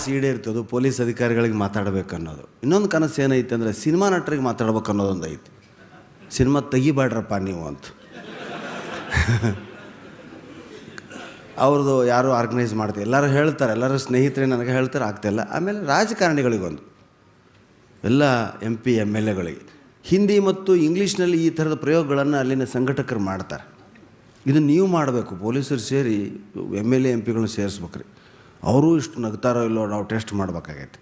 ಕನಸು ಈಡೇರ್ತದೆ, ಪೊಲೀಸ್ ಅಧಿಕಾರಿಗಳಿಗೆ ಮಾತಾಡಬೇಕು ಅನ್ನೋದು ಇನ್ನೊಂದು ಕನಸು ಏನೈತೆ ಅಂದರೆ ಸಿನಿಮಾ ನಟರಿಗೆ ಮಾತಾಡ್ಬೇಕು ಅನ್ನೋದೊಂದು ಐತಿ. ಸಿನಿಮಾ ತೆಗಿಬೇಡ್ರಪ್ಪ ನೀವು ಅಂತ. ಅವ್ರದ್ದು ಯಾರು ಆರ್ಗನೈಸ್ ಮಾಡ್ತೀವಿ ಎಲ್ಲರೂ ಹೇಳ್ತಾರೆ, ಎಲ್ಲರೂ ಸ್ನೇಹಿತರೆ ನನಗೆ ಹೇಳ್ತಾರೆ ಆಗ್ತಾಯಿಲ್ಲ ಆಮೇಲೆ ರಾಜಕಾರಣಿಗಳಿಗೊಂದು. ಎಲ್ಲ ಎಂ ಪಿ ಎಂ ಎಲ್ ಎಗಳಿಗೆ ಹಿಂದಿ ಮತ್ತು ಇಂಗ್ಲೀಷ್ನಲ್ಲಿ ಈ ಥರದ ಪ್ರಯೋಗಗಳನ್ನು ಅಲ್ಲಿನ ಸಂಘಟಕರು ಮಾಡ್ತಾರೆ. ಇದನ್ನು ನೀವು ಮಾಡಬೇಕು, ಪೊಲೀಸರು ಸೇರಿ ಎಂ ಎಲ್ ಎ ಎಂ ಪಿಗಳನ್ನ ಸೇರಿಸ್ಬೇಕ್ರಿ. ಅವರು ಇಷ್ಟು ನಗ್ತಾರೋ ಇಲ್ಲೋ ನಾವು ಟೆಸ್ಟ್ ಮಾಡ್ಬೇಕಾಗೈತೆ.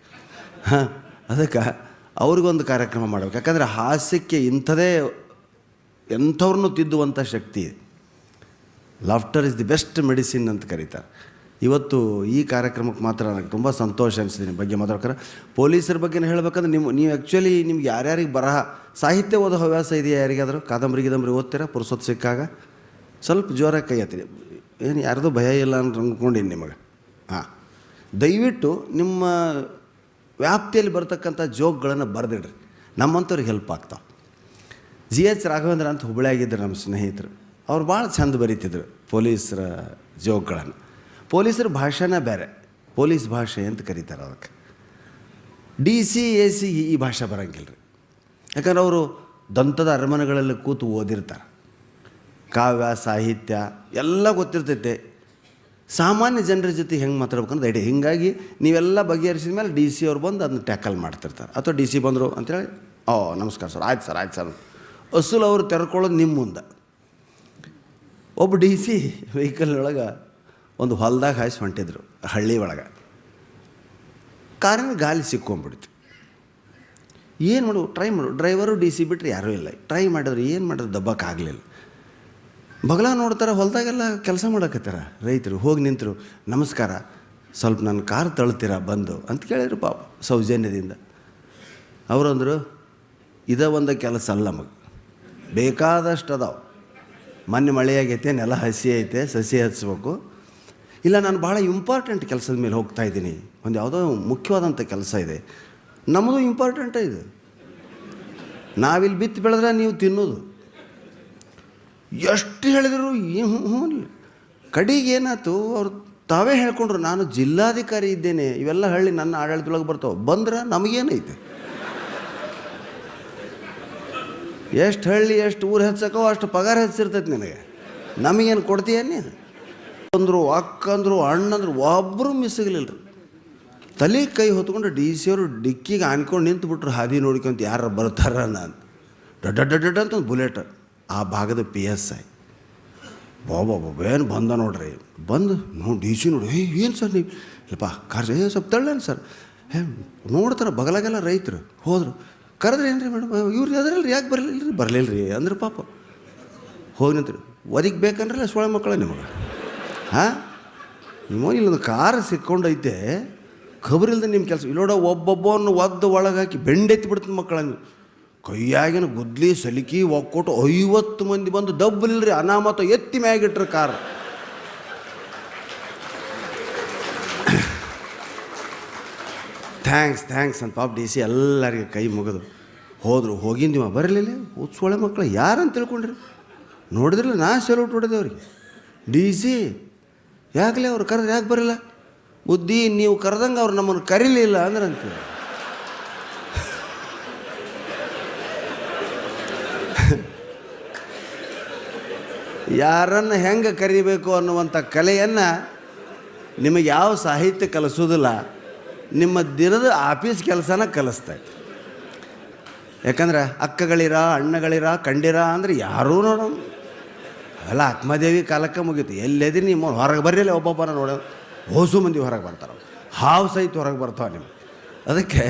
ಹಾಂ, ಅದಕ್ಕೆ ಅವ್ರಿಗೊಂದು ಕಾರ್ಯಕ್ರಮ ಮಾಡಬೇಕು. ಯಾಕಂದರೆ ಹಾಸ್ಯಕ್ಕೆ ಇಂಥದೇ ಎಂಥವ್ರನ್ನೂ ತಿದ್ದುವಂಥ ಶಕ್ತಿ. Laughter is the best medicine ಅಂತ ಕರೀತಾರೆ. ಇವತ್ತು ಈ ಕಾರ್ಯಕ್ರಮಕ್ಕೆ ಮಾತ್ರ ನನಗೆ ತುಂಬ ಸಂತೋಷ ಅನಿಸಿದೆ ನಿಮ್ಮ ಬಗ್ಗೆ ಮಾತಾಡ್ತಾರೆ ಪೊಲೀಸರ ಬಗ್ಗೆ ಹೇಳಬೇಕಂದ್ರೆ ನಿಮ್ಮ, ನೀವು ಆ್ಯಕ್ಚುಲಿ ನಿಮ್ಗೆ ಯಾರ್ಯಾರಿಗೆ ಬರಹ, ಸಾಹಿತ್ಯ ಓದೋ ಹವ್ಯಾಸ ಇದೆಯಾ ಯಾರಿಗಾದರೂ? ಕಾದಂಬರಿ, ಗಿದಂಬರಿ ಓದ್ತೀರಾ? ಪುರುಸೊತ್ತು ಸಿಕ್ಕಾಗ ಸ್ವಲ್ಪ ಜೋರಾಗಿ ಕೈ ಏನು ಯಾರ್ದು ಭಯ ಇಲ್ಲ ಅಂತ ಅಂದ್ಕೊಂಡೀನಿ ನಿಮಗೆ. ಹಾಂ. ದಯವಿಟ್ಟು ನಿಮ್ಮ ವ್ಯಾಪ್ತಿಯಲ್ಲಿ ಬರ್ತಕ್ಕಂಥ ಜೋಕ್ಗಳನ್ನು ಬರೆದಿಡ್ರಿ. ನಮ್ಮಂಥವ್ರಿಗೆ ಹೆಲ್ಪ್ ಆಗ್ತಾವೆ. ಜಿ ಎಚ್ ರಾಘವೇಂದ್ರ ಅಂತ ಹುಬ್ಬಳ್ಳಿಯಾಗಿದ್ದರು ನಮ್ಮ ಸ್ನೇಹಿತರು. ಅವ್ರು ಭಾಳ ಚಂದ ಬರೀತಿದ್ರು ಪೊಲೀಸರ ಜೋಕ್ಗಳನ್ನು. ಪೊಲೀಸರ ಭಾಷೆನೇ ಬೇರೆ. ಪೊಲೀಸ್ ಭಾಷೆ ಅಂತ ಕರೀತಾರೆ ಅದಕ್ಕೆ ಡಿ ಸಿ, ಎ ಸಿ ಈ ಭಾಷೆ ಬರೋಂಗಿಲ್ಲ ರೀ ಯಾಕಂದ್ರೆ ಅವರು ದಂತದ ಅರಮನೆಗಳಲ್ಲಿ ಕೂತು ಓದಿರ್ತಾರೆ. ಕಾವ್ಯ, ಸಾಹಿತ್ಯ ಎಲ್ಲ ಗೊತ್ತಿರ್ತೈತೆ. ಸಾಮಾನ್ಯ ಜನರ ಜೊತೆ ಹೆಂಗೆ ಮಾತಾಡ್ಬೇಕಂದ್ರೆ ಐಡಿಯಾ ಹೀಗಾಗಿ ನೀವೆಲ್ಲ ಬಗೆಹರಿಸಿದ ಮೇಲೆ ಡಿ ಸಿ ಅವ್ರು ಬಂದು ಅದನ್ನ ಟ್ಯಾಕಲ್ ಮಾಡ್ತಿರ್ತಾರೆ. ಅಥವಾ ಡಿ ಸಿ ಬಂದರು ಅಂತೇಳಿ ಓ, ನಮಸ್ಕಾರ ಸರ್, ಆಯ್ತು ಸರ್ ಆಯ್ತು ಸರ್. ಅಸಲು ಅವರು ತೆರ್ಕೊಳ್ಳೋದು ನಿಮ್ಮ ಮುಂದೆ. ಒಬ್ಬ ಡಿ ಸಿ ವೆಹಿಕಲ್ ಒಳಗೆ ಒಂದು ಹೊಲ್ದಾಗ ಹಾಯಿಸಿ ಹೊಂಟಿದ್ರು, ಹಳ್ಳಿ ಒಳಗೆ. ಕಾರಿನ ಗಾಲಿ ಸಿಕ್ಕೊಂಬಿಡ್ತು. ಏನು ಮಾಡು, ಟ್ರೈ ಮಾಡು. ಡ್ರೈವರು, ಡಿ ಸಿ ಬಿಟ್ಟರೆ ಯಾರೂ ಇಲ್ಲ. ಟ್ರೈ ಮಾಡಿದ್ರು ಏನು ಮಾಡಿದ್ರು ದಬ್ಬಕ್ಕಾಗಲಿಲ್ಲ ಬಗಲ ನೋಡ್ತಾರೆ, ಹೊಲ್ದಾಗೆಲ್ಲ ಕೆಲಸ ಮಾಡಕತ್ತಾರ ರೈತರು. ಹೋಗಿ ನಿಂತರು, ನಮಸ್ಕಾರ, ಸ್ವಲ್ಪ ನನ್ನ ಕಾರ್ ತಳ್ತೀರಾ ಬಂದು ಅಂತ ಕೇಳಿದ್ರು ಪಾಪ ಸೌಜನ್ಯದಿಂದ. ಅವರಂದರು, ಇದ ಒಂದು ಕೆಲಸ ಅಲ್ಲ ನಮಗೆ ಬೇಕಾದಷ್ಟು ಅದಾವೆ. ಮೊನ್ನೆ ಮಳೆಯಾಗೈತೆ ನೆಲ ಹಸಿ ಐತೆ, ಸಸಿ ಹಚ್ಬೇಕು. ಇಲ್ಲ, ನಾನು ಭಾಳ ಇಂಪಾರ್ಟೆಂಟ್ ಕೆಲಸದ ಮೇಲೆ ಹೋಗ್ತಾ ಇದ್ದೀನಿ. ಒಂದು ಯಾವುದೋ ಮುಖ್ಯವಾದಂಥ ಕೆಲಸ ಇದೆ. ನಮ್ಮದು ಇಂಪಾರ್ಟೆಂಟೇ ಇದು ನಾವಿಲ್ಲಿ ಬಿತ್ತು ಬೆಳೆದ್ರೆ ನೀವು ತಿನ್ನೋದು. ಎಷ್ಟು ಹೇಳಿದ್ರು ಏನು ಹ್ಞೂ. ಕಡೆಗೆ ಏನಾಯ್ತು, ಅವ್ರು ತಾವೇ ಹೇಳ್ಕೊಂಡ್ರು, ನಾನು ಜಿಲ್ಲಾಧಿಕಾರಿ ಇದ್ದೇನೆ, ಇವೆಲ್ಲ ಹಳ್ಳಿ ನನ್ನ ಆಡಳಿತದೊಳಗೆ ಬರ್ತಾವೆ. ಬಂದ್ರೆ ನಮಗೇನೈತೆ? ಎಷ್ಟು ಹಳ್ಳಿ, ಎಷ್ಟು ಊರು ಹೆಚ್ಚಕೋ ಅಷ್ಟು ಪಗಾರ ಹೆಚ್ಚಿರ್ತೈತೆ ನಿನಗೆ. ನಮಗೇನು ಕೊಡ್ತೀಯ ನೀನು? ಅಂದರು ಅಕ್ಕಂದ್ರು ಅಣ್ಣಂದ್ರು ಒಬ್ಬರು ಮಿಸ್ ರೀ ತಲೆ ಕೈ ಹೊತ್ಕೊಂಡು ಡಿ ಸಿ ಅವರು ಡಿಕ್ಕಿಗೆ ಅನ್ಕೊಂಡು ನಿಂತು ಬಿಟ್ರು ಹಾದಿ ನೋಡ್ಕೊಂತ ಯಾರು ಬರ್ತಾರ ನಾನು ಡಡ್ಡ ಡಡ್ಡ ಅಂತ ಒಂದು ಬುಲೆಟ್. ಆ ಭಾಗದ ಪಿ ಎಸ್ ಐ ಬಾಬಾ ಬಾಬಾ, ಏನು ಬಂದ ನೋಡ್ರಿ? ಬಂದು ನೋಡಿ ಡಿ ಸಿ ನೋಡಿ ಏ ಏನು ಸರ್ ನೀವು? ಇಲ್ಲಪ್ಪ ಕಾರ್ ಏ, ಸ್ವಲ್ಪ ತಳ್ಳೇನು ಸರ್. ಹೇ, ನೋಡ್ತಾರೆ ಬಗಲಾಗೆಲ್ಲ ರೈತರು. ಹೋದರು. ಕರೆದ್ರೆ ಏನು ರೀ ಮೇಡಮ್ ಇವ್ರು ಅದ್ರಲ್ರಿ ಯಾಕೆ ಬರಲಿಲ್ಲ ರೀ ಬರಲಿಲ್ಲ ರೀ ಅಂದ್ರೆ ಪಾಪ. ಹೋಗಿ ನಿಂತ್ರಿ. ಒದಿಗೆ ಬೇಕಂದ್ರಲ್ಲ ಸೊಳೆ ಮಕ್ಕಳ ನಿಮಗೆ. ಹಾಂ? ನಿಮ್ಮ ಇಲ್ಲೊಂದು ಕಾರ್ ಸಿಕ್ಕೊಂಡೈತೆ. ಖಬರಿಲ್ದೆ ನಿಮ್ಮ ಕೆಲಸ. ಇಲ್ಲೋಡ ಒಬ್ಬೊಬ್ಬನ ಒದ್ದು ಒಳಗಾಕಿ ಬೆಂಡೆತ್ತಿ ಬಿಡ್ತೀನಿ ಮಕ್ಕಳಂಗೆ ಕೈಯಾಗಿನ ಗುದ್ಲಿ ಸಲಿಕಿ ಒಕ್ಕೊಟ್ಟು ಐವತ್ತು ಮಂದಿ ಬಂದು ಡಬ್ಬಲಿಲ್ರಿ ಅನಾಮತ ಎತ್ತಿ ಮ್ಯಾಗಿಟ್ರು ಕಾರ್. ಥ್ಯಾಂಕ್ಸ್ ಥ್ಯಾಂಕ್ಸ್ ಅಂತ ಪಾಪ ಡಿ ಸಿ ಎಲ್ಲರಿಗೆ ಕೈ ಮುಗಿದು ಹೋದರು. ಹೋಗಿಂದಿವ ಬರಲಿಲ್ಲ ಉತ್ಸೊಳೆ ಮಕ್ಕಳು ಯಾರಂತ ತಿಳ್ಕೊಂಡ್ರಿ? ನೋಡಿದ್ರಲ್ಲ ನಾ ಸೆಲ್ಯೂಟ್ ಹೊಡೆದೆ ಅವ್ರಿಗೆ ಡಿ ಸಿ, ಯಾಕಲೇ ಅವ್ರು ಕರೆದ್ರೆ ಯಾಕೆ ಬರಲ್ಲ? ಬುದ್ಧಿ, ನೀವು ಕರೆದಂಗೆ ಅವ್ರು ನಮ್ಮನ್ನು ಕರೀಲಿಲ್ಲ ಅಂದ್ರೆ ಅಂತೀವಿ ಯಾರನ್ನು ಹೆಂಗೆ ಕರಿಬೇಕು ಅನ್ನುವಂಥ ಕಲೆಯನ್ನು ನಿಮಗೆ ಯಾವ ಸಾಹಿತ್ಯ ಕಲಿಸೋದಿಲ್ಲ, ನಿಮ್ಮ ದಿನದ ಆಫೀಸ್ ಕೆಲಸನ ಕಲಿಸ್ತೈತೆ. ಯಾಕಂದ್ರೆ ಅಕ್ಕಗಳಿರ, ಅಣ್ಣಗಳಿರ, ಕಂಡಿರ ಅಂದ್ರೆ ಯಾರೂ ನೋಡೋ ಅಲ್ಲ, ಆತ್ಮದೇವಿ ಕಾಲಕ್ಕೆ ಮುಗೀತು. ಎಲ್ಲೆದಿ ನಿಮ್ಮ ಹೊರಗೆ ಬರಲಿಲ್ಲ ಒಬ್ಬೊಬ್ಬರ ನೋಡೋ ಹೋಸು ಮಂದಿ ಹೊರಗೆ ಬರ್ತಾರೆ ಹಾವು ಸಹಿತ ಹೊರಗೆ ಬರ್ತಾವೆ ನಿಮಗೆ. ಅದಕ್ಕೆ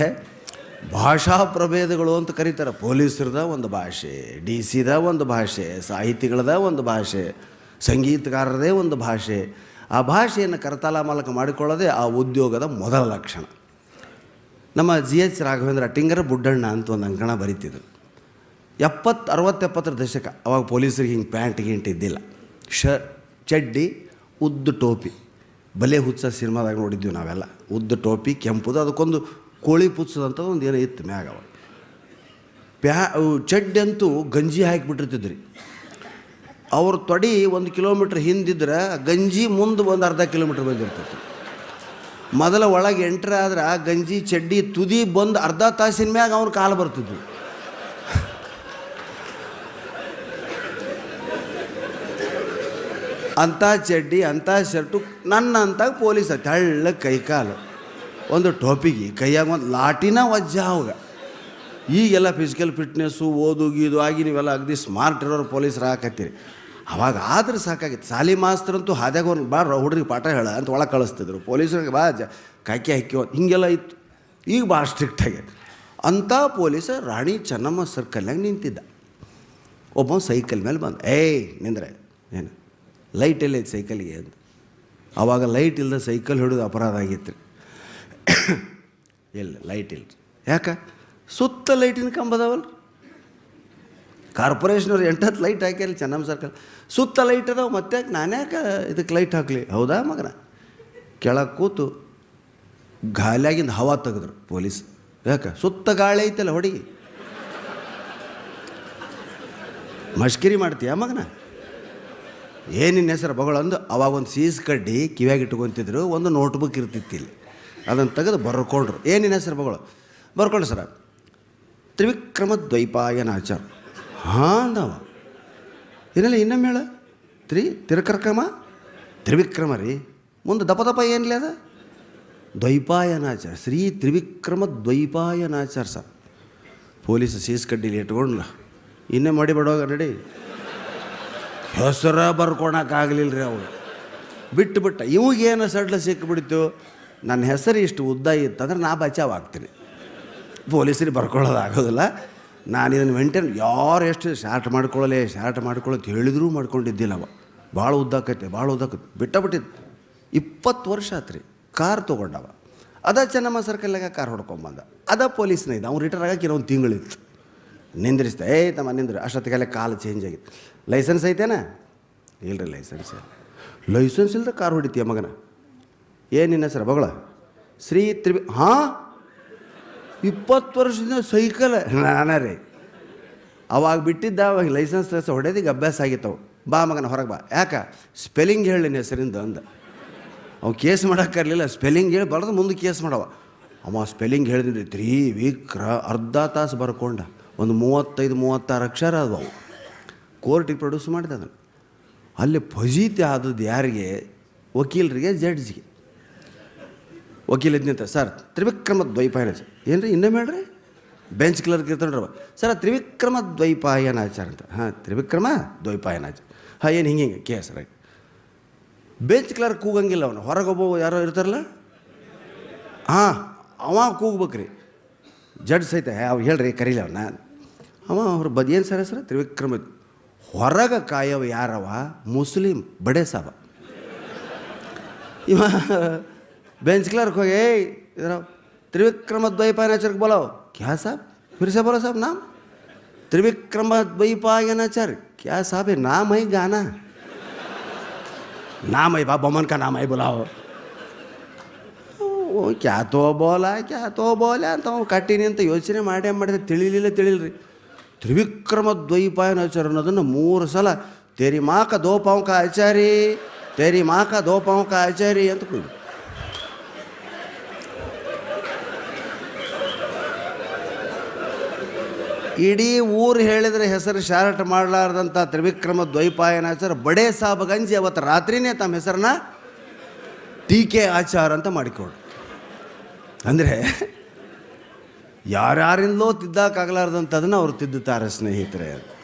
ಭಾಷಾ ಪ್ರಭೇದಗಳು ಅಂತ ಕರೀತಾರೆ. ಪೊಲೀಸರದ ಒಂದು ಭಾಷೆ, ಡಿ ಸಿದ ಒಂದು ಭಾಷೆ, ಸಾಹಿತಿಗಳದ ಒಂದು ಭಾಷೆ, ಸಂಗೀತಗಾರರದೇ ಒಂದು ಭಾಷೆ. ಆ ಭಾಷೆಯನ್ನು ಕರತಾಲ ಮಾಲಕ ಮಾಡಿಕೊಳ್ಳೋದೇ ಆ ಉದ್ಯೋಗದ ಮೊದಲ ಲಕ್ಷಣ. ನಮ್ಮ ಜಿ ಎಚ್ ರಾಘವೇಂದ್ರ ಟಿಂಗರ ಬುಡ್ಡಣ್ಣ ಅಂತ ಒಂದು ಅಂಕಣ ಬರೀತಿದ್ರು. ಎಪ್ಪತ್ತು ಅರವತ್ತೆಪ್ಪತ್ತರ ದಶಕ, ಅವಾಗ ಪೊಲೀಸರಿಗೆ ಹಿಂಗೆ ಪ್ಯಾಂಟ್ ಗಿಂಟ್ ಇದ್ದಿಲ್ಲ. ಶ, ಚಡ್ಡಿ, ಉದ್ದು ಟೋಪಿ. ಬಲೆ ಹುಚ್ಚ ಸಿನಿಮಾದಾಗ ನೋಡಿದ್ವಿ ನಾವೆಲ್ಲ. ಉದ್ದು ಟೋಪಿ, ಕೆಂಪುದು, ಅದಕ್ಕೊಂದು ಕೋಳಿ ಪುಚ್ಚದಂತ ಒಂದು ಏನೋ ಇತ್ತು ಮ್ಯಾಗ ಅವ ಪ್ಯಾ ಅಂತೂ ಗಂಜಿ ಹಾಕಿಬಿಟ್ಟಿರ್ತಿದ್ರಿ. ಅವ್ರ ತೊಡಿ ಒಂದು ಕಿಲೋಮೀಟ್ರ್ ಹಿಂದಿದ್ರೆ ಗಂಜಿ ಮುಂದೆ ಒಂದು ಅರ್ಧ ಕಿಲೋಮೀಟ್ರ್ ಬಂದಿರ್ತೈತಿ. ಮೊದಲ ಒಳಗೆ ಎಂಟ್ರ್ ಆದ್ರೆ ಗಂಜಿ, ಚಡ್ಡಿ, ತುದಿ ಬಂದು ಅರ್ಧ ತಾಸಿನ ಮ್ಯಾಗ ಅವ್ನ ಕಾಲು ಬರ್ತಿದ್ವು. ಅಂಥ ಚಡ್ಡಿ ಅಂಥ ಶರ್ಟು, ನನ್ನ ಅಂತ ಪೊಲೀಸ್ ತೆಳ್ಳ ಕೈಕಾಲು. ಒಂದು ಟೋಪಿಗೆ, ಕೈಯಾಗ ಒಂದು ಲಾಟಿನ ವಜ್ಜ ಅವಾಗ. ಈಗೆಲ್ಲ ಫಿಸಿಕಲ್ ಫಿಟ್ನೆಸ್ಸು ಓದು, ಗೀದು ಆಗಿ ನೀವೆಲ್ಲ ಅಗದಿ ಸ್ಮಾರ್ಟ್ ಇರೋರು ಪೊಲೀಸರು ಹಾಕತ್ತೀರಿ. ಅವಾಗ ಆದ್ರೆ ಸಾಕಾಗಿತ್ತು. ಸಾಲಿ ಮಾಸ್ತರಂತೂ ಹಾದ್ಯಾಗ ಒಂದು ಬಾ ಹುಡುಗರಿಗೆ ಪಾಠ ಹೇಳ ಅಂತ ಒಳಗೆ ಕಳಿಸ್ತಿದ್ರು. ಪೊಲೀಸರಿಗೆ ಬಾ ಜ ಕಾಕಿ ಹಾಕಿ ಹಿಂಗೆಲ್ಲ ಇತ್ತು. ಈಗ ಭಾಳ ಸ್ಟ್ರಿಕ್ಟ್ ಆಗೈತೆ ಅಂಥ ಪೊಲೀಸ ರಾಣಿ ಚೆನ್ನಮ್ಮ ಸರ್ಕಲ್ನಾಗ ನಿಂತಿದ್ದ. ಒಬ್ಬ ಸೈಕಲ್ ಮೇಲೆ ಬಂದ, ಏಯ್, ನಿಂದ್ರೆ. ಏನು? ಲೈಟ್ ಎಲ್ಲೈತೆ ಸೈಕಲ್ಗೆ? ಅಂತ ಅವಾಗ ಲೈಟ್ ಇಲ್ಲದ ಸೈಕಲ್ ಹಿಡಿದು ಅಪರಾಧ ಆಗಿತ್ತು ಇಲ್ಲ ಲೈಟ್ ಇಲ್ಲ. ಯಾಕೆ? ಸುತ್ತ ಲೈಟಿನ ಕಂಬದವಲ್ಲ ಕಾರ್ಪೊರೇಷನವ್ರು ಎಂಟತ್ತು ಲೈಟ್ ಹಾಕ್ಯಾರ, ಚೆನ್ನಮ್ಮ ಸರ್ಕಲ್ ಸುತ್ತ ಲೈಟ್ ಅದಾವೆ, ಮತ್ತೆ ನಾನ್ಯಾಕೆ ಇದಕ್ಕೆ ಲೈಟ್ ಹಾಕಲಿ? ಹೌದಾ ಮಗನ? ಕೆಳಗೆ ಕೂತು ಗಾಲಿಯಾಗಿಂದ ಹವಾ ತೆಗೆದ್ರು ಪೊಲೀಸ್. ಯಾಕೆ? ಸುತ್ತ ಗಾಳಿ ಐತಲ್ಲ ಹೊಡಿಗೆ. ಮಷ್ಕಿರಿ ಮಾಡ್ತೀಯ ಮಗನ? ಏನಿನ್ನ ಹೆಸರು? ಬಗಳಂದು ಅವಾಗ ಒಂದು ಸೀಸ್ ಕಡ್ಡಿ ಕಿವಿಯಾಗಿ ಇಟ್ಕೊತಿದ್ರು, ಒಂದು ನೋಟ್ಬುಕ್ ಇರ್ತಿತ್ತು ಇಲ್ಲಿ. ಅದನ್ನು ತೆಗೆದು ಬರ್ಕೊಂಡ್ರು. ಏನಿನ ಹೆಸರು ಮಗಳು? ಬರ್ಕೊಂಡ್ರು ಸರ. ತ್ರಿವಿಕ್ರಮ ದ್ವೈಪಾಯನಾಚಾರ ಹಾಂ ಅಂದವ. ಏನಿಲ್ಲ ಇನ್ನೊಮ್ಮೆ ಹೇಳ. ತ್ರಿ ತಿರುಕರ್ಕಮ? ತ್ರಿವಿಕ್ರಮ ರೀ. ಮುಂದೆ ದಪ ದಪ ಏನಿಲ್ಲ ಅದ? ದ್ವೈಪಾಯನಾಚಾರ. ಶ್ರೀ ತ್ರಿವಿಕ್ರಮ ದ್ವೈಪಾಯನಾಚಾರ ಸರ್. ಪೊಲೀಸ್ ಸೀಸ್ ಕಡ್ಡಿಲಿ ಇಟ್ಕೊಂಡ್ಲ. ಇನ್ನೇ ಮಾಡಿ ಬಿಡೋಗ ನಡಿ. ಹೆಸರ ಬರ್ಕೊಳಕ್ಕಾಗಲಿಲ್ಲ ರೀ ಅವಳು. ಬಿಟ್ಟು ಬಿಟ್ಟ ಇವಾಗೇನು ಸಡ್ಲ ಸಿಕ್ಕಿಬಿಡ್ತು ನನ್ನ ಹೆಸರು ಇಷ್ಟು ಉದ್ದ ಇತ್ತಂದ್ರೆ ನಾ ಬಚಾವ್ ಆಗ್ತೀನಿ ಪೊಲೀಸರಿಗೆ ಬರ್ಕೊಳ್ಳೋದಾಗೋದಿಲ್ಲ. ನಾನು ಇದನ್ನು ಮೇಂಟೈನ್ ಯಾರು ಎಷ್ಟು ಶಾರ್ಟ್ ಮಾಡ್ಕೊಳ್ಳಲೇ ಶಾರ್ಟ್ ಮಾಡ್ಕೊಳ್ಳೋ ಹೇಳಿದ್ರೂ ಮಾಡ್ಕೊಂಡಿದ್ದಿಲ್ಲ ಅವ. ಭಾಳ ಉದ್ದಾಕೈತೆ ಭಾಳ ಬಿಟ್ಟ ಬಿಟ್ಟಿದ್ದು ಇಪ್ಪತ್ತು ವರ್ಷ ಆತ್ರಿ, ಕಾರ್ ತೊಗೊಂಡವ. ಅದ ಚೆನ್ನಮ್ಮ ಸರ್ಕಲ್ನಾಗ ಕಾರ್ ಹೊಡ್ಕೊಂಬಂದ. ಅದ ಪೊಲೀಸ್ನ ಇದ್ದ. ಅವ್ನು ರಿಟರ್ನ್ ಆಗಕ್ಕೆ ಒಂದು ತಿಂಗಳಿತ್ತು. ನಿಂದ್ರಿಸ್ದೆ, ಏ ತಮ್ಮ ನಿಂದ್ರು. ಅಷ್ಟೊತ್ತಿಗೆಲ್ಲ ಕಾಲು ಚೇಂಜ್ ಆಗಿತ್ತು. ಲೈಸೆನ್ಸ್ ಐತೇನ? ಇಲ್ಲರಿ ಲೈಸೆನ್ಸ್ ಲೈಸೆನ್ಸ್ ಇಲ್ಲದೆ ಕಾರ್ ಹೊಡಿತೀಯ ಮಗನ? ಏನು ನಿನ್ನ ಹೆಸರು, ಬಗಳ? ಶ್ರೀ ತ್ರಿವಿ ಹಾಂ? ಇಪ್ಪತ್ತು ವರ್ಷದಿಂದ ಸೈಕಲ್ ನಾನೇ ರೀ. ಅವಾಗ ಬಿಟ್ಟಿದ್ದ, ಅವಾಗ ಲೈಸೆನ್ಸ್ ಲೈಸೆನ್ಸ್ ಹೊಡೆದಿಗೆ ಅಭ್ಯಾಸ ಆಗಿತ್ತವು ಬಾ ಮಗನ, ಹೊರಗೆ ಬಾ. ಯಾಕ? ಸ್ಪೆಲ್ಲಿಂಗ್ ಹೇಳಿ ಹೆಸರಿಂದ ಅಂದ. ಅವ ಕೇಸ್ ಮಾಡೋಕ್ಕಿರಲಿಲ್ಲ ಸ್ಪೆಲ್ಲಿಂಗ್ ಹೇಳಿ ಬರೋದು ಮುಂದೆ ಕೇಸ್ ಮಾಡವ. ಅವ ಸ್ಪೆಲ್ಲಿಂಗ್ ಹೇಳಿದ್ರಿ ತ್ರಿವಿಕ್ರ ಅರ್ಧ ತಾಸು ಬರ್ಕೊಂಡ. ಒಂದು ಮೂವತ್ತೈದು, ಮೂವತ್ತಾರು ಅಕ್ಷರ ಅವು. ಕೋರ್ಟಿಗೆ ಪ್ರೊಡ್ಯೂಸ್ ಮಾಡಿದೆ ಅದನ್ನು. ಅಲ್ಲಿ ಫಜೀತಿ ಆದದ್ದು ಯಾರಿಗೆ? ವಕೀಲರಿಗೆ, ಜಡ್ಜ್ಗೆ. ವಕೀಲ ಇದ್ನಿಂತ ಸರ್, ತ್ರಿವಿಕ್ರಮ ದ್ವೈಪಾಯನ ಏನು ರೀ ಇನ್ನೊಮ್ಮೆ ಹೇಳ್ರಿ? ಬೆಂಚ್ ಕ್ಲರ್ಕ್ ಇರ್ತಾನ್ರವ ಸರ್, ತ್ರಿವಿಕ್ರಮ ದ್ವೈಪಾಯನಾಚಾರ ಅಂತ. ಹಾಂ, ತ್ರಿವಿಕ್ರಮ ದ್ವೈಪಾಯನಾಚಾರ ಹಾಂ, ಏನು ಹಿಂಗೆ ಹಿಂಗೆ? ಕೇಸ್ ರೈಟ್ ಬೆಂಚ್ ಕ್ಲರ್ಕ್ ಕೂಗಂಗಿಲ್ಲ ಅವನು. ಹೊರಗೊಬ್ಬ ಯಾರೋ ಇರ್ತಾರಲ್ಲ? ಹಾಂ, ಅವ ಕೂಗ್ಬೇಕ್ರಿ. ಜಡ್ ಸಹಿತ ಅವ್ ಹೇಳ್ರಿ, ಕರೀಲಿ ಅವನ್ನ ಅವ ಅವ್ರ ಬದಿಯೇನು ಸರ್ ತ್ರಿವಿಕ್ರಮ. ಹೊರಗೆ ಕಾಯವ ಯಾರವ? ಮುಸ್ಲಿಂ ಬಡೆ ಸಾಬ ಇವ ಬೆಂಚ್ ಕ್ಲರ್ಕ್ ಹೋಗಿ ಏಯ್ ಇದ್ರ त्रिविक्रम द्वैपायनाचार को बुलाओ क्या साहब फिर से बोलो साहब नाम त्रिविक्रम द्वैपायनाचार क्या साहब है नाम है गाना नाम है बाबा बमन का नाम है बुलाओ ಓ ಕ್ಯಾ ತೋ ಬೋಲ ಕ್ಯಾ ತೋ ಬೋಲ ಅಂತ ಅವ್ನು ಕಟ್ಟಿನಿ ಅಂತ ಯೋಚನೆ ಮಾಡೇ ಮಾಡಿದ್ರೆ ತಿಳಿಲಿಲ್ಲ ತಿಳಿಲ್ರಿ ತ್ರಿವಿಕ್ರಮ ದ್ವೈಪಾಯನಾಚಾರ ಅನ್ನೋದನ್ನು ಮೂರು ಸಲ ತೇರಿ ಮಾಕ ದೋಪಾಂಕ ಆಚಾರಿ ತೇರಿ ಮಾಕ ದೋಪಾಂಕ ಆಚಾರಿ ಅಂತ ಕೂಗಿ ಇಡೀ ಊರು ಹೇಳಿದರೆ ಹೆಸರು ಶಾರ್ಟ್ ಮಾಡಲಾರ್ದಂಥ ತ್ರಿವಿಕ್ರಮ ದ್ವೈಪಾಯನಾಚಾರ ಬಡೇ ಸಾಬ ಗಂಜಿ ಅವತ್ತು ರಾತ್ರಿನೇ ತಮ್ಮ ಹೆಸರನ್ನ ಟೀಕೆ ಆಚಾರ ಅಂತ ಮಾಡಿಕೊಡು. ಅಂದರೆ ಯಾರ್ಯಾರಿಂದಲೋ ತಿದ್ದಕ್ಕಾಗಲಾರ್ದಂಥದನ್ನು ಅವರು ತಿದ್ದುತ್ತಾರೆ ಸ್ನೇಹಿತರೆ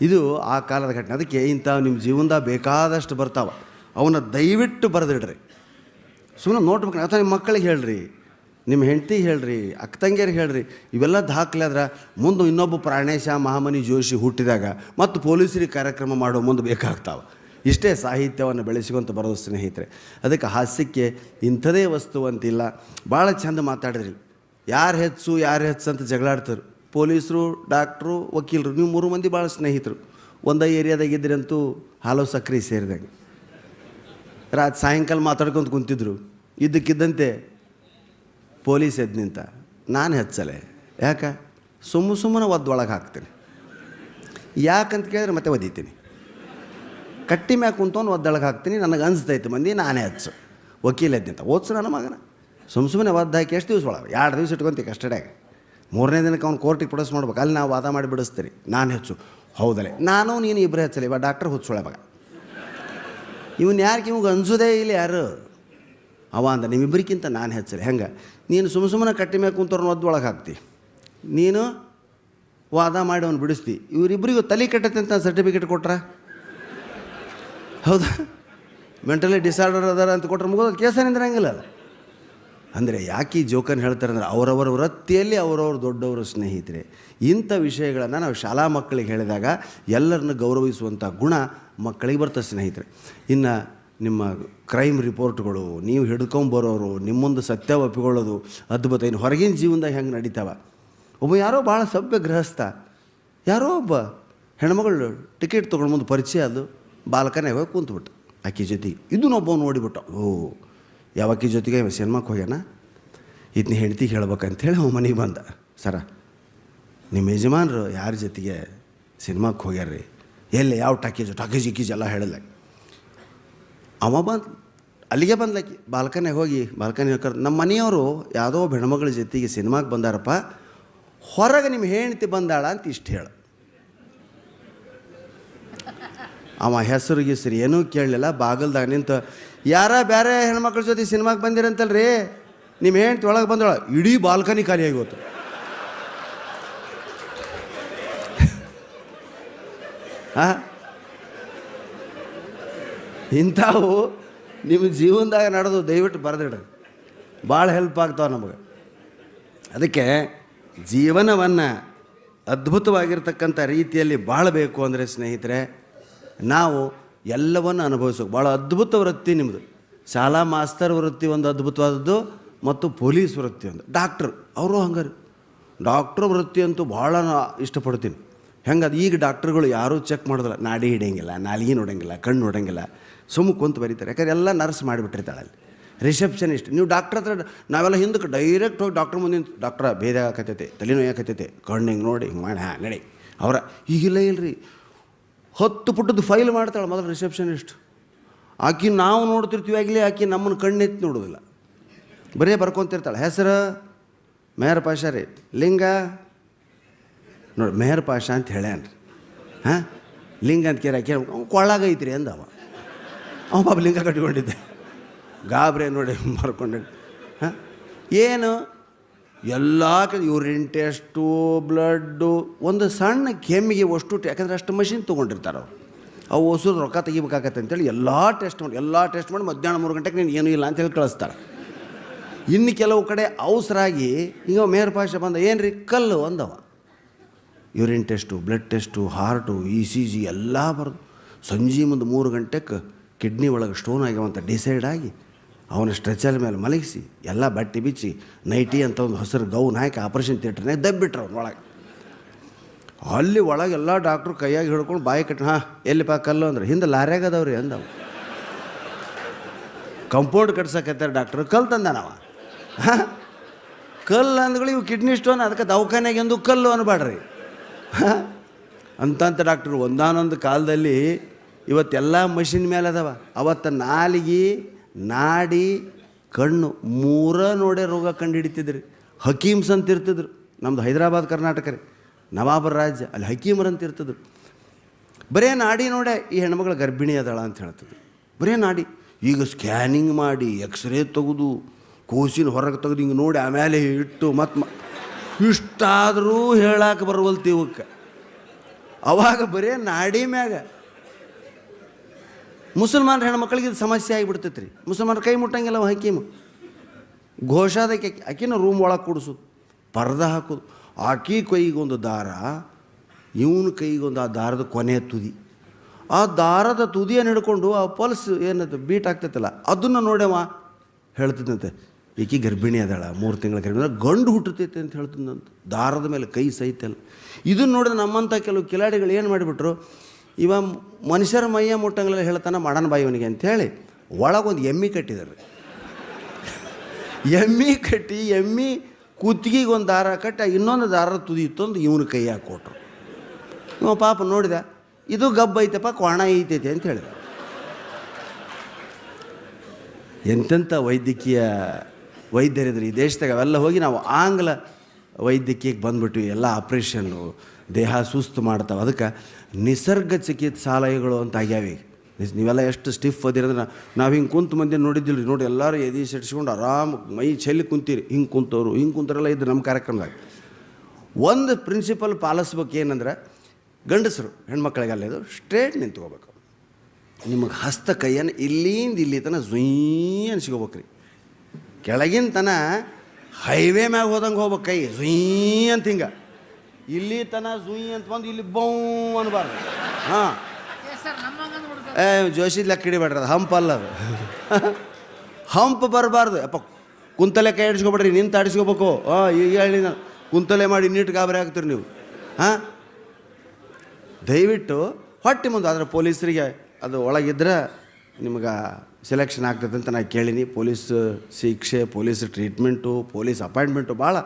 ಇದು ಆ ಕಾಲದ ಘಟನೆ. ಅದಕ್ಕೆ ಇಂಥ ನಿಮ್ಮ ಜೀವನದಾಗ ಬೇಕಾದಷ್ಟು ಬರ್ತಾವ. ಅವನ್ನ ದಯವಿಟ್ಟು ಬರೆದಿಡ್ರಿ. ಸುಮ್ಮನೆ ನೋಡ್ಬೇಕು ಅಥವಾ ನಿಮ್ಮ ಮಕ್ಕಳಿಗೆ ಹೇಳ್ರಿ. ನಿಮ್ಮ ಹೆಂಡತಿ ಹೇಳ್ರಿ, ಅಕ್ಕ ತಂಗಿಯರಿಗೆ ಹೇಳ್ರಿ, ಇವೆಲ್ಲ ದಾಖಲೆ ಆದ್ರೆ ಮುಂದೆ ಇನ್ನೊಬ್ಬ ಪ್ರಾಣೇಶ ಮಹಾಮನಿ ಜೋಶಿ ಹುಟ್ಟಿದಾಗ ಮತ್ತು ಪೊಲೀಸರಿಗೆ ಕಾರ್ಯಕ್ರಮ ಮಾಡೋ ಮುಂದೆ ಬೇಕಾಗ್ತಾವೆ. ಇಷ್ಟೇ ಸಾಹಿತ್ಯವನ್ನು ಬೆಳೆಸಿಕೊಂತ ಬರೋದು ಸ್ನೇಹಿತರೆ. ಅದಕ್ಕೆ ಹಾಸ್ಯಕ್ಕೆ ಇಂಥದೇ ವಸ್ತು ಅಂತಿಲ್ಲ. ಭಾಳ ಚಂದ ಮಾತಾಡಿದ್ರಿ ಯಾರು ಹೆಚ್ಚು ಯಾರು ಹೆಚ್ಚು ಅಂತ ಜಗಳಾಡ್ತಾರೆ. ಪೊಲೀಸರು, ಡಾಕ್ಟ್ರು, ವಕೀಲರು, ನೀವು ಮೂರು ಮಂದಿ ಭಾಳ ಸ್ನೇಹಿತರು. ಒಂದೇ ಏರಿಯಾದಾಗ ಇದ್ರಂತೂ ಹಾಲು ಸಕ್ರೆ ಸೇರಿದಂಗೆ. ರಾತ್ ಸಾಯಂಕಾಲ ಮಾತಾಡ್ಕೊಂತ ಕುಂತಿದ್ರು. ಇದ್ದಕ್ಕಿದ್ದಂತೆ ಪೊಲೀಸ್ ಎದ್ದು ನಿಂತ. ನಾನು ಹೆಚ್ಚಲೆ. ಯಾಕೆ? ಸುಮ್ಮ ಸುಮ್ಮನೆ ಒದ್ದೊಳಗೆ ಹಾಕ್ತೀನಿ. ಯಾಕಂತ ಕೇಳಿದ್ರೆ ಮತ್ತೆ ಒದಿತೀನಿ. ಕಟ್ಟಿ ಮ್ಯಾಗ ಕುಂತ್ಕೊಂಡು ಒದ್ದೊಳಗೆ ಹಾಕ್ತೀನಿ. ನನಗೆ ಅನಿಸ್ತೈತೆ ಮಂದಿ, ನಾನೇ ಹಚ್ಚು. ವಕೀಲ ಇದ್ದಂತ ಓದ್ಸು ನನ್ನ ಮಗನ. ಸುಮ್ಮ ಸುಮ್ಮನೆ ಒದ್ದು ಹಾಕಿ ಎಷ್ಟು ದಿವಸ ಒಳಗೆ? ಎರಡು ದಿವಸ ಇಟ್ಕೊಂತೀವಿ ಕಸ್ಟಡಿಯಾಗ. ಮೂರನೇ ದಿನಕ್ಕೆ ಅವ್ನು ಕೋರ್ಟಿಗೆ ಪ್ರೊಡ್ಯೂಸ್ ಮಾಡ್ಬೇಕು. ಅಲ್ಲಿ ನಾವು ವಾದ ಮಾಡಿ ಬಿಡಿಸ್ತೀರಿ. ನಾನು ಹೆಚ್ಚು. ಹೌದಲ್ಲೇ ನಾನು, ನೀನು ಇಬ್ಬರು ಹಚ್ಚಲಿ. ಇವಾಗ ಡಾಕ್ಟರ್ ಹುಚ್ಚೊಳೆ ಮಗ. ಇವನು ಯಾರಿಗೆ ಇವಾಗ ಅನ್ಸೋದೇ ಇಲ್ಲ ಯಾರು? ಅವ ಅಂದ, ನಿಮ್ಮಿಬ್ಬರಿಗಿಂತ ನಾನು ಹೆಚ್ಚರಿ. ಹೆಂಗೆ? ನೀನು ಸುಮ್ಮ ಸುಮ್ಮನೆ ಕಟ್ಟಿ ಮೇಲೆ ಕುಂತವ್ರನ್ನ ಒದ್ದು ಒಳಗೆ ಹಾಕ್ತಿ. ನೀನು ವಾದ ಮಾಡಿ ಅವ್ನು ಬಿಡಿಸ್ತಿ. ಇವರಿಬ್ಬರಿಗೂ ತಲೆ ಕಟ್ಟತ್ತೆ ಅಂತ ಸರ್ಟಿಫಿಕೇಟ್ ಕೊಟ್ರ? ಹೌದಾ? ಮೆಂಟಲಿ ಡಿಸಾರ್ಡರ್ ಅದಾರ ಅಂತ ಕೊಟ್ರೆ ಮುಗೋದು ಕೇಸ ನಿಂದ್ರಂಗಿಲ್ಲ ಅದು. ಅಂದರೆ ಯಾಕೆ ಈ ಜೋಕನ್ ಹೇಳ್ತಾರೆ ಅಂದರೆ ಅವರವರ ವೃತ್ತಿಯಲ್ಲಿ ಅವರವರು ದೊಡ್ಡವರು ಸ್ನೇಹಿತರೆ. ಇಂಥ ವಿಷಯಗಳನ್ನು ನಾವು ಶಾಲಾ ಮಕ್ಕಳಿಗೆ ಹೇಳಿದಾಗ ಎಲ್ಲರನ್ನು ಗೌರವಿಸುವಂಥ ಗುಣ ಮಕ್ಕಳಿಗೆ ಬರ್ತದೆ ಸ್ನೇಹಿತರೆ. ಇನ್ನು ನಿಮ್ಮ ಕ್ರೈಮ್ ರಿಪೋರ್ಟ್ಗಳು, ನೀವು ಹಿಡ್ಕೊಂಬರೋರು ನಿಮ್ಮೊಂದು ಸತ್ಯ ಒಪ್ಪಿಕೊಳ್ಳೋದು ಅದ್ಭುತ ಇನ್ನು ಹೊರಗಿನ ಜೀವನದಾಗ ಹೆಂಗೆ ನಡೀತಾವ? ಒಬ್ಬ ಯಾರೋ ಭಾಳ ಸಭ್ಯ ಗೃಹಸ್ಥ. ಯಾರೋ ಒಬ್ಬ ಹೆಣ್ಮಗಳು ಟಿಕೆಟ್ ತೊಗೊಂಡು ಮುಂದೆ ಪರಿಚಯ ಅದು ಬಾಲ್ಕನೇ ಹೋಗಿ ಕೂತ್ಬಿಟ್ಟು ಆಕಿ ಜೊತೆಗೆ ಇದನ್ನೊಬ್ಬ ನೋಡಿಬಿಟ್ಟ. ಓ ಯಾವಕ್ಕಿ ಜೊತೆಗೆ ಇವ ಸಿನಿಮಾಕ್ಕೆ ಹೋಗ್ಯಾನ? ಇದನ್ನ ಹೆಂಡ್ತಿಗೆ ಹೇಳ್ಬೇಕಂತೇಳಿ ಅವ ಮನೆಗೆ ಬಂದ. ಸರ, ನಿಮ್ಮ ಯಜಮಾನರು ಯಾರ ಜೊತೆಗೆ ಸಿನಿಮಾಕ್ಕೆ ಹೋಗ್ಯಾರ್ರಿ? ಎಲ್ಲಿ, ಯಾವ ಟಾಕೇಜು? ಟಾಕೀಜ್ ಇಕೀಜ್ ಎಲ್ಲ ಹೇಳಿಲ್ಲ. ಅವ ಬಂದು, ಅಲ್ಲಿಗೆ ಬಂದ್ಲಕ್ಕಿ ಬಾಲ್ಕನಿಗೆ ಹೋಗಿ ಬಾಲ್ಕನಿ ಕರ್ ನಮ್ಮ ಮನೆಯವರು ಯಾವುದೋ ಹೆಣ್ಮಗಳ ಜೊತೆಗೆ ಸಿನಿಮಾಗೆ ಬಂದಾರಪ್ಪ, ಹೊರಗೆ ನಿಮ್ಮ ಹೆಂಡತಿ ಬಂದಾಳ ಅಂತ ಇಷ್ಟು ಹೇಳ. ಅವ ಹೆಸರು ಗಿಸ್ರು ಏನೂ ಕೇಳಲಿಲ್ಲ, ಬಾಗಲ್ದಾಗ ನಿಂತು, ಯಾರ ಬೇರೆ ಹೆಣ್ಮಕ್ಳ ಜೊತೆ ಸಿನಿಮಾಗೆ ರೀ ನಿಮ್ಮ ಹೆಂಡ್ತಿ ಒಳಗೆ ಬಂದಳ, ಇಡೀ ಬಾಲ್ಕನಿ ಖಾಲಿ ಹೋತು ಹಾಂ? ಇಂಥವು ನಿಮ್ಮ ಜೀವನದಾಗ ನಡೆದು ದಯವಿಟ್ಟು ಬರೆದಿಡ್ರಿ ಭಾಳ ಹೆಲ್ಪ್ ಆಗ್ತಾವೆ ನಮಗೆ. ಅದಕ್ಕೆ ಜೀವನವನ್ನು ಅದ್ಭುತವಾಗಿರ್ತಕ್ಕಂಥ ರೀತಿಯಲ್ಲಿ ಬಾಳಬೇಕು ಅಂದರೆ ಸ್ನೇಹಿತರೆ, ನಾವು ಎಲ್ಲವನ್ನು ಅನುಭವಿಸೋಕೆ ಭಾಳ ಅದ್ಭುತ ವೃತ್ತಿ ನಿಮ್ಮದು ಶಾಲಾ ಮಾಸ್ತರ್ ವೃತ್ತಿ ಒಂದು ಅದ್ಭುತವಾದದ್ದು ಮತ್ತು ಪೊಲೀಸ್ ವೃತ್ತಿ ಒಂದು. ಡಾಕ್ಟ್ರ್, ಅವರು ಹಂಗಾರೆ. ಡಾಕ್ಟ್ರ್ ವೃತ್ತಿ ಅಂತೂ ಭಾಳ ಇಷ್ಟಪಡ್ತೀನಿ. ಹೆಂಗೆ ಅದು ಈಗ ಡಾಕ್ಟ್ರುಗಳು ಯಾರೂ ಚೆಕ್ ಮಾಡೋದಿಲ್ಲ. ನಾಡಿ ಹಿಡಿಯಂಗಿಲ್ಲ, ನಾಲಿಗೆ ನೋಡೋಂಗಿಲ್ಲ, ಕಣ್ಣು ನೋಡೋಂಗಿಲ್ಲ ಸುಮ್ಮ ಕುಂತು ಬರೀತಾರೆ. ಯಾಕಂದ್ರೆ ಎಲ್ಲ ನರ್ಸ್ ಮಾಡಿಬಿಟ್ಟಿರ್ತಾಳೆ ಅಲ್ಲಿ. ರಿಸೆಪ್ಷನಿಸ್ಟ್ ನೀವು ಡಾಕ್ಟ್ರ್ ಹತ್ರ ನಾವೆಲ್ಲ ಹಿಂದಕ್ಕೆ ಡೈರೆಕ್ಟ್ ಹೋಗಿ ಡಾಕ್ಟ್ರ್ ಮುಂದಿನ ಡಾಕ್ಟ್ರ ಭೇದ ಆಕತೈತೆ ತಲೆನೋಯಾಕತೈತೆ ಕಣ್ಣು ಹಿಂಗೆ ನೋಡಿ, ಹಿಂಗೆ ಮಾಡಿ, ಹಾಂ, ನಡಿ. ಅವರ, ಈಗಿಲ್ಲ ಇಲ್ರಿ. ಹತ್ತು ಪುಟ್ಟದ್ದು ಫೈಲ್ ಮಾಡ್ತಾಳೆ ಮೊದಲು ರಿಸೆಪ್ಷನಿಸ್ಟ್ ಆಕಿ ನಾವು ನೋಡ್ತಿರ್ತೀವಿ ಆಗಲಿ, ಆಕಿ ನಮ್ಮನ್ನು ಕಣ್ಣೆತ್ತಿ ನೋಡೋದಿಲ್ಲ. ಬರೀ ಬರ್ಕೊತಿರ್ತಾಳೆ. ಹೆಸರು? ಮೇಯರ್ ಪಾಷಾರಿ. ಲಿಂಗ? ನೋಡಿ ಮೇಹರ್ ಪಾಷ ಅಂತ ಹೇಳ್ಯಾನ್ರಿ. ಹಾಂ? ಲಿಂಗ ಅಂತ ಕೇರ ಕೇಳ ಕೊಳ್ಳಾಗೈತ್ರಿ ಅಂದವ. ಅವ ಪಾಪ ಲಿಂಗ ಕಟ್ಕೊಂಡಿದ್ದೆ ಗಾಬ್ರೆ ನೋಡಿ ಮಾರ್ಕೊಂಡೆ. ಹಾಂ? ಏನು? ಎಲ್ಲ ಯೂರಿನ್ ಟೆಸ್ಟು ಬ್ಲಡ್ಡು ಒಂದು ಸಣ್ಣ ಕೆಮ್ಮಿಗೆ ಅಷ್ಟು ಯಾಕಂದ್ರೆ ಅಷ್ಟು ಮಷಿನ್ ತೊಗೊಂಡಿರ್ತಾರೆ ಅವ್ರು. ಅವು ಹೊಸದು ರೊಕ್ಕ ತೆಗಿಬೇಕಾಗತ್ತೆ ಅಂತೇಳಿ ಎಲ್ಲ ಟೆಸ್ಟ್ ಮಾಡಿ, ಎಲ್ಲ ಟೆಸ್ಟ್ ಮಾಡಿ ಮಧ್ಯಾಹ್ನ ಮೂರು ಗಂಟೆಗೆ ನೀನು ಏನೂ ಇಲ್ಲ ಅಂತೇಳಿ ಕಳಿಸ್ತಾರೆ. ಇನ್ನು ಕೆಲವು ಕಡೆ ಅವಸರಾಗಿ, ಈಗ ಮೇರ್ ಭಾಷೆ ಬಂದ ಏನು ರೀ ಕಲ್ಲು ಅಂದವ. Urine test, blood test, heart, E C G ಎಲ್ಲ ಬರೆದು ಸಂಜೆ ಮುಂದೆ ಮೂರು ಗಂಟೆಗೆ ಕಿಡ್ನಿ ಒಳಗೆ ಸ್ಟೋನ್ ಆಗ್ಯಾವಂತ ಡಿಸೈಡ್ ಆಗಿ ಅವನ ಸ್ಟ್ರೆಚರ್ ಮೇಲೆ ಮಲಗಿಸಿ, ಎಲ್ಲ ಬಟ್ಟೆ ಬಿಚ್ಚಿ, ನೈಟಿ ಅಂತ ಒಂದು ಹೊಸರು ಗೌನ್ ಹಾಕಿ ಆಪ್ರೇಷನ್ ಥಿಯೇಟ್ರನ್ನೇ ದಬ್ಬಿಟ್ರು ಅವ್ನ ಒಳಗೆ. ಅಲ್ಲಿ ಒಳಗೆ ಎಲ್ಲ ಡಾಕ್ಟ್ರು ಕೈಯಾಗಿ ಹಿಡ್ಕೊಂಡು ಬಾಯಿ ಕಟ್ಟಿ ಹಾಂ, ಎಲ್ಲಿಪ್ಪ ಕಲ್ಲು ಅಂದ್ರೆ. ಹಿಂದೆ ಲಾರ್ಯಾಗ ಅದಾವ್ರಿ ಅಂದವ. ಕಂಪೌಂಡ್ ಕಟ್ಸಕತ್ತಾರ ಡಾಕ್ಟ್ರು ಕಲ್ ತಂದ ನಾವ ಹಾಂ, ಕಲ್ಲು ಅಂದ್ಗಳು ಇವು ಕಿಡ್ನಿ ಸ್ಟೋನ್, ಅದಕ್ಕೆ ದವಾಖಾನೆಗೆ ಎಂದು ಕಲ್ಲು ಅನ್ಬೇಡ್ರಿ ಅಂತಂತ ಡಾಕ್ಟ್ರು, ಒಂದಾನೊಂದು ಕಾಲದಲ್ಲಿ ಇವತ್ತೆಲ್ಲ ಮಷಿನ್ ಮೇಲೆ ಅದಾವ. ಅವತ್ತು ನಾಲಿಗೆ, ನಾಡಿ, ಕಣ್ಣು ಮೂರ ನೋಡೇ ರೋಗ ಕಂಡು ಹಿಡಿತಿದ್ರಿ ಹಕೀಮ್ಸ್ ಅಂತ ಇರ್ತಿದ್ರು. ನಮ್ಮದು ಹೈದರಾಬಾದ್ ಕರ್ನಾಟಕ ರೀ. ನವಾಬರ ರಾಜ್ಯ, ಅಲ್ಲಿ ಹಕೀಮರು ಅಂತ ಇರ್ತಿದ್ರು. ಬರೇ ನಾಡಿ ನೋಡೆ ಈ ಹೆಣ್ಮಗಳು ಗರ್ಭಿಣಿ ಅದಾಳ ಅಂತ ಹೇಳ್ತಿದ್ರು. ಬರೇ ನಾಡಿ. ಈಗ ಸ್ಕ್ಯಾನಿಂಗ್ ಮಾಡಿ, ಎಕ್ಸ್ರೇ ತೆಗೆದು, ಕೂಸಿನ ಹೊರಗೆ ತೆಗೆದು ಹಿಂಗೆ ನೋಡಿ ಆಮೇಲೆ ಇಟ್ಟು ಮತ್ತು ಇಷ್ಟಾದರೂ ಹೇಳಕ್ಕೆ ಬರುವಲ್ತಿ ಇವಕ್ಕೆ. ಅವಾಗ ಬರೇ ನಾಡಿ ಮ್ಯಾಗ. ಮುಸಲ್ಮಾನ ಹೆಣ್ಮಕ್ಳಿಗೆ ಇದು ಸಮಸ್ಯೆ ಆಗಿಬಿಡ್ತೈತೆ ರೀ ಮುಸಲ್ಮಾನ ಕೈ ಮುಟ್ಟಂಗಿಲ್ಲ ಹಕೀಮು. ಘೋಷಾದಕ್ಕೆ ಆಕಿನ ರೂಮ್ ಒಳಗೆ ಕೂಡಿಸೋದು ಪರ್ದ ಹಾಕೋದು. ಆಕಿ ಕೈಗೊಂದು ದಾರ, ಇವನ ಕೈಗೊಂದು ಆ ದಾರದ ಕೊನೆ ತುದಿ. ಆ ದಾರದ ತುದಿಯನ್ನು ಹಿಡ್ಕೊಂಡು ಆ ಪಲ್ಸ್ ಏನದು ಬೀಟ್ ಆಗ್ತೈತಲ್ಲ, ಅದನ್ನು ನೋಡ್ಯವ ಹೇಳ್ತಿದ್ದಂತೆ. ಈಕಿ ಗರ್ಭಿಣಿ ಅದಾಳ, ಮೂರು ತಿಂಗಳ ಗರ್ಭಿಣಿ ಗಂಡು ಹುಟ್ಟುತ್ತೈತೆ ಅಂತ ಹೇಳ್ತಿದ್ದಂತ ದಾರದ ಮೇಲೆ ಕೈ ಸಹಿತಲ್ಲ ಇದನ್ನು ನೋಡಿದ್ರೆ ನಮ್ಮಂಥ ಕೆಲವು ಕಿಲಾಡಿಗಳು ಏನು ಮಾಡಿಬಿಟ್ರು, ಇವ ಮನುಷ್ಯರ ಮೈಯ ಮುಟ್ಟಂಗಲೆಲ್ಲ ಹೇಳ್ತಾನೆ ಮಾಡನ ಬಾಯಿ ಅವನಿಗೆ ಅಂಥೇಳಿ ಒಳಗೊಂದು ಎಮ್ಮಿ ಕಟ್ಟಿದ್ದಾರೆ ಎಮ್ಮಿ ಕಟ್ಟಿ, ಎಮ್ಮಿ ಕುತ್ತಿಗೆಗೆ ಒಂದು ದಾರ ಕಟ್ಟಿ, ಇನ್ನೊಂದು ದಾರ ತುದಿ ಇವನು ಕೈ ಕೊಟ್ರು. ಇವ ಪಾಪ ನೋಡಿದ, ಇದು ಗಬ್ಬ ಐತಪ್ಪ, ಕ್ವಾಣ ಐತೈತೆ ಅಂತ ಹೇಳಿದ. ಎಂತೆಂಥ ವೈದ್ಯಕೀಯ ವೈದ್ಯರಿದ್ರು. ಈ ದೇಶದಾಗ ಅವೆಲ್ಲ ಹೋಗಿ ನಾವು ಆಂಗ್ಲ ವೈದ್ಯಕೀಯಕ್ಕೆ ಬಂದ್ಬಿಟ್ವಿ. ಎಲ್ಲ ಆಪ್ರೇಷನ್ನು, ದೇಹ ಸುಸ್ತು ಮಾಡ್ತಾವೆ. ಅದಕ್ಕೆ ನಿಸರ್ಗ ಚಿಕಿತ್ಸಾಲಯಗಳು ಅಂತ ಆಗ್ಯಾವೆ ನೀವೆಲ್ಲ ಎಷ್ಟು ಸ್ಟಿಫ್ ಅದಿರಂದ್ರೆ ನಾವು ಹಿಂಗೆ ಕುಂತು ಮಂದಿ ನೋಡಿದ್ದಿಲ್ಲ ನೋಡಿ ಎಲ್ಲರೂ ಎದಿ ಸೆಟ್ಸ್ಕೊಂಡು ಆರಾಮ್ ಮೈ ಚೆಲ್ಲಿ ಕುಂತೀರಿ. ಹಿಂಗೆ ಕುಂತವ್ರು, ಹಿಂಗೆ ಕುಂತಾರೆಲ್ಲ ಇದ್ದು ನಮ್ಮ ಕಾರ್ಯಕ್ರಮದಾಗ. ಒಂದು ಪ್ರಿನ್ಸಿಪಲ್ ಪಾಲಿಸ್ಬೇಕು ಏನಂದ್ರೆ ಗಂಡಸರು, ಹೆಣ್ಮಕ್ಳಿಗೆಲ್ಲ ಇದು ಸ್ಟ್ರೇಟ್ ನಿಂತ್ಕೋಬೇಕು. ನಿಮಗೆ ಹಸ್ತ ಕೈಯನ್ನು ಇಲ್ಲಿಂದ ಇಲ್ಲಿ ತನಕ ಜುಯ್ ಅನ್ಸ್ಕೋಬೇಕು ಕೆಳಗಿನ ತನ ಹೈವೇ ಮ್ಯಾಗ ಹೋದಂಗೆ ಹೋಗ್ಬೇಕು ಕೈ. ಜುಯ್ ಅಂತ ಹಿಂಗೆ. ಇಲ್ಲಿ ತನ ಜುಯ್ ಅಂತ ಬಂದು ಇಲ್ಲಿ ಬೌ ಅನ್ಬಾರ್ದು. ಹಾಂ. ಏ ಜೋಶಿದ್ ಲೆಕ್ಕ ಹಿಡಿಬೇಡ್ರಿ ಅದು ಹಂಪ್ ಅಲ್ಲ ಅದು. ಹಂಪ್ ಬರಬಾರ್ದು. ಅಪ್ಪ ಕುಂತಲೆ ಕೈ ಆಡಿಸ್ಕೊಬೇಡ್ರಿ ನಿಂತು ಆಡಿಸ್ಕೋಬೇಕು. ಹಾಂ ಈಗ ಹೇಳಿ ನಾನು ಕುಂತಲೆ ಮಾಡಿ ನೀಟ್ ಗಾಬರಿ ಆಗ್ತೀರಿ ನೀವು. ಹಾಂ? ದಯವಿಟ್ಟು ಹೊಟ್ಟೆ ಮುಂದೆ ಆದರೆ ಪೊಲೀಸರಿಗೆ ಅದು ಒಳಗಿದ್ರೆ ನಿಮ್ಗೆ ಸೆಲೆಕ್ಷನ್ ಆಗ್ತದೆ ಅಂತ ನಾನು ಕೇಳೀನಿ. ಪೊಲೀಸ್, ಶಿಕ್ಷೆ, ಪೊಲೀಸ್ ಟ್ರೀಟ್ಮೆಂಟು ಪೊಲೀಸ್ ಅಪಾಯಿಂಟ್ಮೆಂಟು ಭಾಳ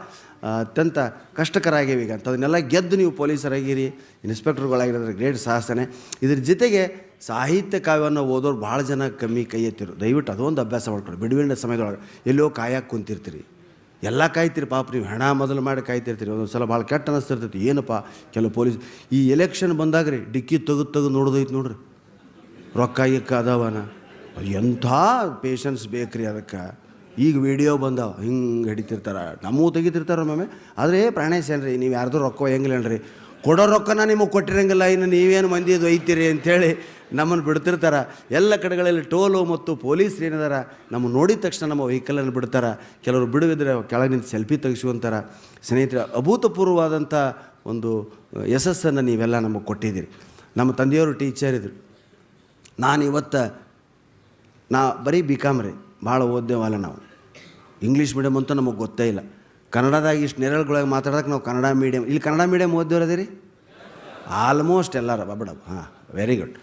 ಅತ್ಯಂತ ಕಷ್ಟಕರ ಆಗ್ಯಾವ ಈಗ ಅಂಥದನ್ನೆಲ್ಲ ಗೆದ್ದು ನೀವು ಪೊಲೀಸರಾಗಿರಿ ಇನ್ಸ್ಪೆಕ್ಟರ್ಗಳಾಗಿರೋದ್ರೆ ಗ್ರೇಟ್ ಸಾಹಸನೆ ಇದ್ರ ಜೊತೆಗೆ ಸಾಹಿತ್ಯ ಕಾವ್ಯವನ್ನು ಓದೋರು ಭಾಳ ಜನ ಕಮ್ಮಿ ಕೈ ಎತ್ತಿರು. ದಯವಿಟ್ಟು ಅದೊಂದು ಅಭ್ಯಾಸ ಮಾಡ್ಕೊಳ್ಳಿ. ಬಿಡುವಿನ ಸಮಯದೊಳಗೆ ಎಲ್ಲೋ ಕಾಯಕ್ಕೆ ಕುಂತಿರ್ತೀರಿ. ಎಲ್ಲ ಕಾಯ್ತೀರಿ ಪಾಪ ನೀವು ಹೆಣ ಮೊದಲು ಮಾಡಿ ಕಾಯ್ತಿರ್ತೀರಿ. ಒಂದೊಂದು ಸಲ ಭಾಳ ಕೆಟ್ಟ ಅನ್ನಿಸ್ತಿರ್ತೈತಿ ಏನಪ್ಪ ಕೆಲವು ಪೊಲೀಸ್, ಈ ಎಲೆಕ್ಷನ್ ಬಂದಾಗ ರೀ ಡಿಕ್ಕಿ ತೆಗೆದು ತೆಗೆದು ನೋಡೋದೈತೆ ನೋಡ್ರಿ. ರೊಕ್ಕ ಇಕ್ಕ ಅದಾವನ? ಎಂಥ ಪೇಷನ್ಸ್ ಬೇಕ್ರಿ ಅದಕ್ಕೆ. ಈಗ ವಿಡಿಯೋ ಬಂದಾವ, ಹಿಂಗೆ ಹಿಡಿತಿರ್ತಾರೆ. ನಮ್ಮೂ ತೆಗಿತಿರ್ತಾರೆ ಒಮ್ಮೊಮ್ಮೆ ಆದರೆ ಪ್ರಾಣೇಶನ್ರಿ ನೀವು ಯಾರ್ದು ರೊಕ್ಕ ಒಯ್ಯಂಗಿಲ್ಲನ್ರಿ ಕೊಡೋ ರೊಕ್ಕನ ನಿಮಗೆ ಕೊಟ್ಟಿರಂಗಿಲ್ಲ, ಇನ್ನು ನೀವೇನು ಮಂದಿ ಇದು ಒಯ್ತೀರಿ ಅಂಥೇಳಿ ನಮ್ಮನ್ನು ಬಿಡ್ತಿರ್ತಾರೆ. ಎಲ್ಲ ಕಡೆಗಳಲ್ಲಿ ಟೋಲು ಮತ್ತು ಪೊಲೀಸ್ರು ಏನಿದಾರ ನಮ್ಮ ನೋಡಿದ ತಕ್ಷಣ ನಮ್ಮ ವೆಹಿಕಲನ್ನು ಬಿಡ್ತಾರೆ. ಕೆಲವರು ಬಿಡುವಿದ್ರೆ ಕೆಳಗೆ ನಿಂತು ಸೆಲ್ಫಿ ತೆಗೆಸುವಂತಾರ ಸ್ನೇಹಿತರೆ ಅಭೂತಪೂರ್ವವಾದಂಥ ಒಂದು ಯಶಸ್ಸನ್ನು ನೀವೆಲ್ಲ ನಮಗೆ ಕೊಟ್ಟಿದ್ದೀರಿ. ನಮ್ಮ ತಂದೆಯವರು ಟೀಚರ್ ಇದ್ರು. ನಾನು ಇವತ್ತು ನಾ ಬರೀ ಬಿ ಕಾಮ್ ರೀ, ಭಾಳ ಓದ್ದೇವಲ್ಲ ನಾವು. ಇಂಗ್ಲೀಷ್ ಮೀಡಿಯಮ್ ಅಂತೂ ನಮಗೆ ಗೊತ್ತೇ ಇಲ್ಲ. ಕನ್ನಡದಾಗ ಇಷ್ಟು ನೆರಳುಗಳಾಗಿ ಮಾತಾಡೋಕೆ ನಾವು ಕನ್ನಡ ಮೀಡಿಯಮ್ ಇಲ್ಲಿ ಕನ್ನಡ ಮೀಡಿಯಮ್ ಓದಿರೋದಿರಿ ಆಲ್ಮೋಸ್ಟ್ ಎಲ್ಲರ ಬಬಡ ಹಾಂ ವೆರಿ ಗುಡ್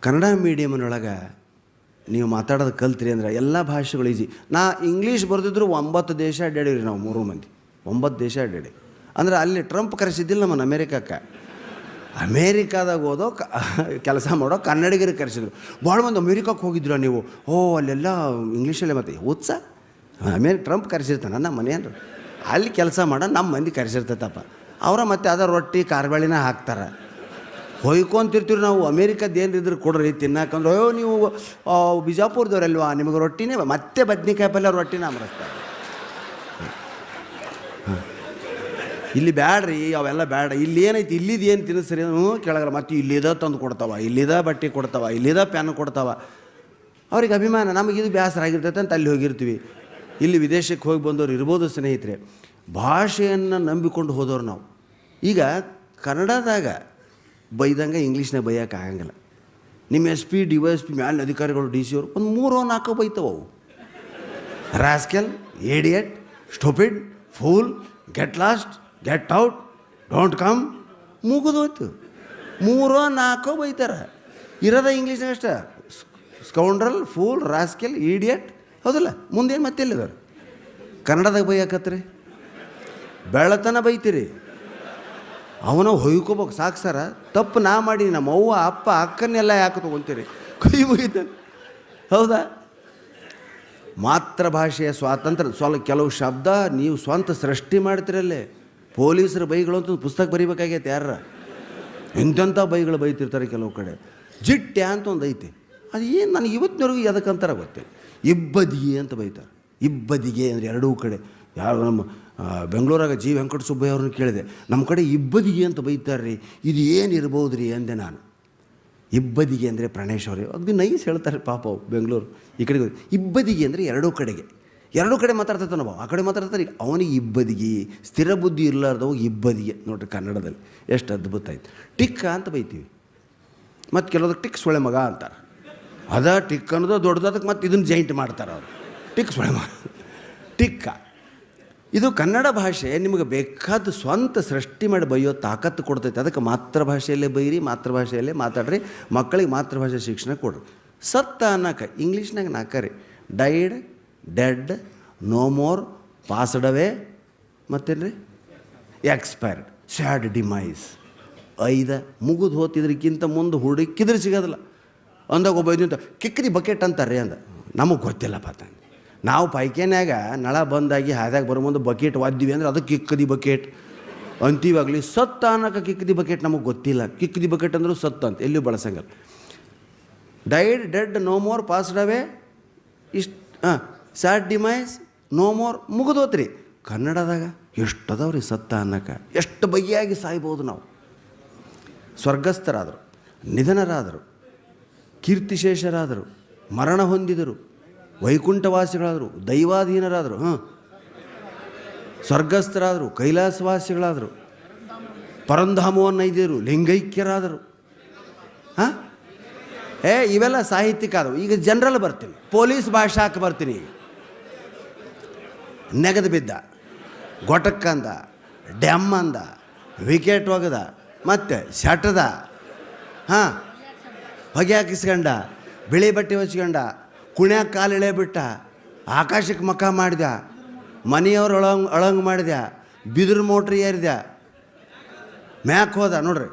ಕನ್ನಡ ಮೀಡಿಯಮ್ನೊಳಗೆ ನೀವು ಮಾತಾಡೋದು ಕಲ್ತ್ರಿ ಅಂದ್ರೆ ಎಲ್ಲ ಭಾಷೆಗಳು ಈಜಿ ನಾ ಇಂಗ್ಲೀಷ್ ಬರೆದಿದ್ರು ಒಂಬತ್ತು ದೇಶ ಅಡ್ಡಾಡೀವಿ ನಾವು ಮೂರು ಮಂದಿ. ಒಂಬತ್ತು ದೇಶ ಅಡ್ಡಾಡಿ ಅಂದ್ರೆ ಅಲ್ಲಿ ಟ್ರಂಪ್ ಕರೆಸಿದ್ದಿಲ್ಲ ನಮ್ಮನ್ನು ಅಮೇರಿಕಕ್ಕೆ. ಅಮೇರಿಕಾದಾಗ ಓದೋ ಕೆಲಸ ಮಾಡೋ ಕನ್ನಡಿಗರಿಗೆ ಕರೆಸಿದ್ರು. ಭಾಳ ಮಂದಿ ಅಮೇರಿಕಕ್ಕೆ ಹೋಗಿದ್ರು ನೀವು? ಓ, ಅಲ್ಲೆಲ್ಲ ಇಂಗ್ಲೀಷಲ್ಲೇ ಮತ್ತೆ. ಉತ್ಸ ಅಮೇರಿ ಟ್ರಂಪ್ ಕರೆಸಿರ್ತಾನೆ ನಮ್ಮ ಮನೆಯನ್ರು ಅಲ್ಲಿ ಕೆಲಸ ಮಾಡೋ ನಮ್ಮ ಮಂದಿ ಕರೆಸಿರ್ತೈತಪ್ಪ. ಅವರ ಮತ್ತೆ ಅದ ರೊಟ್ಟಿ ಕಾರ್ಬಾಳಿನ ಹಾಕ್ತಾರೆ. ಹೊಯ್ಕೊಂತಿರ್ತೀವಿ ನಾವು. ಅಮೇರಿಕದ್ದು ಏನಿದ್ರು ಕೊಡ್ರಿ, ತಿನ್ನಕಂದ್ರೆ. ಅಯ್ಯೋ, ನೀವು ಬಿಜಾಪುರದವ್ರಲ್ವಾ? ನಿಮಗೆ ರೊಟ್ಟಿನೇ ಮತ್ತೆ ಬದ್ನಿಕಾಯಿ ಪಲ್ಯ ರೊಟ್ಟಿನ ಅಮರಿಸ್ತಾರೆ ಇಲ್ಲಿ ಬ್ಯಾಡ್ರಿ, ಅವೆಲ್ಲ ಬ್ಯಾಡ. ಇಲ್ಲಿ ಏನೈತಿ, ಇಲ್ಲಿದು ಏನು ತಿನ್ನಿಸ್ರಿ ಹ್ಞೂ ಕೆಳಗಲ್ಲ ಮತ್ತೆ ಇಲ್ಲಿದ ತಂದು ಕೊಡ್ತಾವ, ಇಲ್ಲಿದ ಬಟ್ಟೆ ಕೊಡ್ತಾವ, ಇಲ್ಲಿದ ಪೆನ್ ಕೊಡ್ತಾವ. ಅವ್ರಿಗೆ ಅಭಿಮಾನ, ನಮಗೆ ಇದು ಬೇಸರ ಆಗಿರ್ತೈತೆ ಅಂತ ಅಲ್ಲಿ ಹೋಗಿರ್ತೀವಿ. ಇಲ್ಲಿ ವಿದೇಶಕ್ಕೆ ಹೋಗಿ ಬಂದವರು ಇರ್ಬೋದು ಸ್ನೇಹಿತರೆ. ಭಾಷೆಯನ್ನು ನಂಬಿಕೊಂಡು ಹೋದವ್ರು ನಾವು. ಈಗ ಕನ್ನಡದಾಗ ಬೈದಂಗೆ ಇಂಗ್ಲೀಷ್ನಾಗ ಬೈಯೋಕೆ ಆಗಂಗಿಲ್ಲ. ನಿಮ್ಮ S P, D Y S P ಮ್ಯಾಲಿನ ಅಧಿಕಾರಿಗಳು, ಡಿ ಸಿ ಅವರು ಒಂದು ಮೂರು ನಾಲ್ಕು ಬೈತಾವ ಅವು. Rascal, idiot, stupid, fool get lost get out don't come ಮುಗಿದೋಯ್ತು. ಮೂರೋ, ನಾಲ್ಕೋ ಬೈತಾರೆ. ಇರೋದ ಇಂಗ್ಲೀಷ್ನಾಗ ಅಷ್ಟೇ. ಸ್ಕೌಂಡ್ರಲ್ ಫೂಲ್ ರಾಸ್ಕೆಲ್ ಈಡಿಯಟ್ ಹೌದಲ್ಲ? ಮುಂದೇನು ಮತ್ತೆಲ್ಲಿದ್ದಾರೆ? ಕನ್ನಡದಾಗ ಬೈಯಾಕತ್ರಿ? ಬೆಳತನ ಬೈತೀರಿ? ಅವನ ಹೊಯ್ಕೋಬೇಕು. ಸಾಕು ಸರ. ತಪ್ಪು ನಾ ಮಾಡಿ ನಮ್ಮ ಅವ್ವ, ಅಪ್ಪ, ಅಕ್ಕನ್ನೆಲ್ಲ ಯಾಕೆ ತೊಗೊತೀರಿ? ಕೈ ಮುಗಿತ. ಹೌದಾ? ಮಾತೃಭಾಷೆಯ ಸ್ವಾತಂತ್ರ್ಯ. ಸ್ವಲ್ಪ ಕೆಲವು ಶಬ್ದ ನೀವು ಸ್ವಂತ ಸೃಷ್ಟಿ ಮಾಡ್ತಿರಲ್ಲೇ. ಪೊಲೀಸರ ಬೈಗಳು ಅಂತ ಪುಸ್ತಕ ಬರಿಬೇಕಾಗೈತೆ ಯಾರ ಇಂಥಂಥ ಬೈಗಳು ಬೈತಿರ್ತಾರೆ ಕೆಲವು ಕಡೆ. ಜಿಟ್ಟೆ ಅಂತ ಒಂದು ಐತೆ. ಅದು ಏನು ನನಗೆ ಇವತ್ತಿನವರೆಗೂ ಎದಕ್ಕಂತಾರ ಗೊತ್ತಿಲ್ಲ ಇಬ್ಬದಿಗೆ ಅಂತ ಬೈತಾರೆ. ಇಬ್ಬದಿಗೆ ಅಂದರೆ ಎರಡೂ ಕಡೆ. ಯಾರು ನಮ್ಮ ಬೆಂಗಳೂರಾಗ ಜಿ ವೆಂಕಟ ಸುಬ್ಬಯ್ಯ ಅವ್ರನ್ನ ಕೇಳಿದೆ. ನಮ್ಮ ಕಡೆ ಇಬ್ಬದಿಗೆ ಅಂತ ಬೈತಾರೆ ರೀ ಇದು ಏನು ಇರ್ಬೋದು ರೀ ಅಂದೆ ನಾನು. ಇಬ್ಬದಿಗೆ ಅಂದರೆ ಪ್ರಣೇಶ್ ಅವರೇ. ಅದು ನೈಸ್ ಹೇಳ್ತಾರೆ ಪಾಪ ಬೆಂಗಳೂರು. ಈ ಕಡೆಗೆ ಇಬ್ಬದಿಗೆ ಅಂದರೆ ಎರಡೂ ಕಡೆಗೆ. ಎರಡೂ ಕಡೆ ಮಾತಾಡ್ತಾನೆ ನಾವು ಆ ಕಡೆ ಮಾತಾಡ್ತಾನೆ ಅವನಿಗೆ ಇಬ್ಬದಿಗೆ, ಸ್ಥಿರ ಬುದ್ಧಿ ಇರಲಾರ್ದವು ಇಬ್ಬದಿಗೆ. ನೋಡ್ರಿ ಕನ್ನಡದಲ್ಲಿ ಎಷ್ಟು ಅದ್ಭುತ ಆಯ್ತು. ಟಿಕ್ಕ ಅಂತ ಬೈತೀವಿ. ಮತ್ತು ಕೆಲವ್ರಿಗೆ ಟಿಕ್ ಸೊಳೆ ಮಗ ಅಂತಾರೆ. ಅದ ಟಿಕ್ ಅನ್ನೋದು ದೊಡ್ಡದಕ್ಕೆ ಮತ್ತು ಇದನ್ನು ಜೈಂಟ್ ಮಾಡ್ತಾರೆ ಅವರು. ಟಿಕ್ ಸೊಳೆ ಮಗ. ಟಿಕ್ಕ. ಇದು ಕನ್ನಡ ಭಾಷೆ ನಿಮಗೆ ಬೇಕಾದ ಸ್ವಂತ ಸೃಷ್ಟಿ ಮಾಡಿ ಬೈಯೋ ತಾಕತ್ತು ಕೊಡ್ತೈತೆ. ಅದಕ್ಕೆ ಮಾತೃಭಾಷೆಯಲ್ಲೇ ಬೈರಿ, ಮಾತೃಭಾಷೆಯಲ್ಲೇ ಮಾತಾಡ್ರಿ. ಮಕ್ಕಳಿಗೆ ಮಾತೃಭಾಷೆ ಶಿಕ್ಷಣ ಕೊಡ್ರಿ. ಸತ್ತ ಅನ್ನಕ ಇಂಗ್ಲೀಷ್ನಾಗ ನಾಲ್ಕರಿ died dead no more passed away ಮತ್ತೇನು ರೀ ಎಕ್ಸ್ಪೈರ್ಡ್ ಸ್ಯಾಡ್ ಡಿಮೈಸ್ ಐದ ಮುಗಿದು ಹೋತಿದ್ರಕ್ಕಿಂತ ಮುಂದೆ ಹುಡುಕಿದ್ರೆ ಸಿಗೋದಿಲ್ಲ. ಅಂದಾಗ ಒಬ್ಬ ಇದಂತ ಕಿಕ್ಕರಿ ಬಕೆಟ್ ಅಂತಾರೆ ಅಂದ. ನಮಗೆ ಗೊತ್ತಿಲ್ಲಪ್ಪ ತಂದೆ ನಾವು ಪೈಖಾನ್ಯಾಗ ನಳ ಬಂದಾಗಿ ಹಾದ್ಯಾಗ ಬರೋ ಮುಂದೆ ಬಕೆಟ್ ಒದ್ದಿವಿ ಅಂದ್ರೆ ಅದು ಕಿಕ್ಕದಿ ಬಕೆಟ್. ಅಂತೀವಾಗಲಿ ಸತ್ತ ಅನ್ನೋಕೆ ಕಿಕ್ಕದಿ ಬಕೆಟ್ ನಮಗೆ ಗೊತ್ತಿಲ್ಲ. ಕಿಕ್ಕದಿ ಬಕೆಟ್ ಅಂದರೂ ಸತ್ತ ಅಂತ ಎಲ್ಲೂ ಬಳಸಂಗಲ್ಲ. Died dead no more passed away ಇಷ್ಟು, ಹಾಂ. ಸ್ಯಾಡ್ ಡಿಮೈಸ್ ನೋ ಮೋರ್ ಮುಗಿದೋತ್ರಿ. ಕನ್ನಡದಾಗ ಎಷ್ಟು ಅದಾವ್ರಿ ಸತ್ತ ಅನ್ನಕ್ಕೆ ಎಷ್ಟು ಬಗೆಯಾಗಿ ಸಾಯ್ಬೋದು ನಾವು. ಸ್ವರ್ಗಸ್ಥರಾದರು, ನಿಧನರಾದರು, ಕೀರ್ತಿಶೇಷರಾದರು, ಮರಣ ಹೊಂದಿದರು, ವೈಕುಂಠವಾಸಿಗಳಾದರು, ದೈವಾಧೀನರಾದರು ಹಾಂ ಸ್ವರ್ಗಸ್ಥರಾದರು, ಕೈಲಾಸವಾಸಿಗಳಾದರು ಪರಂಧಾಮವನ್ನೈದ್ಯರು ಲಿಂಗೈಕ್ಯರಾದರು. ಹಾಂ? ಏ, ಇವೆಲ್ಲ ಸಾಹಿತ್ಯಿಕ ಈಗ ಜನರಲ್ ಬರ್ತೀನಿ. ಪೊಲೀಸ್ ಭಾಷಾಕ್ಕೆ ಬರ್ತೀನಿ. ಈಗ ನೆಗದು ಬಿದ್ದ. ಗೊಟಕ್ಕಂದ ಡ್ಯಾಮ್ ಅಂದ, ವಿಕೆಟ್ ಒಗೆದ, ಮತ್ತೆ ಶಟದ ಹಾಂ, ಹೊಗೆ ಹಾಕಿಸ್ಕೊಂಡ, ಬಿಳಿ ಬಟ್ಟೆ ಹೊಚ್ಕೊಂಡ, ಕುಣ್ಯಾಗ ಕಾಲು ಬಿಟ್ಟ ಆಕಾಶಕ್ಕೆ ಮಖ ಮಾಡಿದ ಮನೆಯವ್ರು ಅಳಂಗ್ ಅಳಂಗ್ ಮಾಡಿದ ಬಿದಿರು ಮೋಟ್ರ್ ಏರಿದ ಮ್ಯಾಕ್ ಹೋದ, ನೋಡ್ರಿ,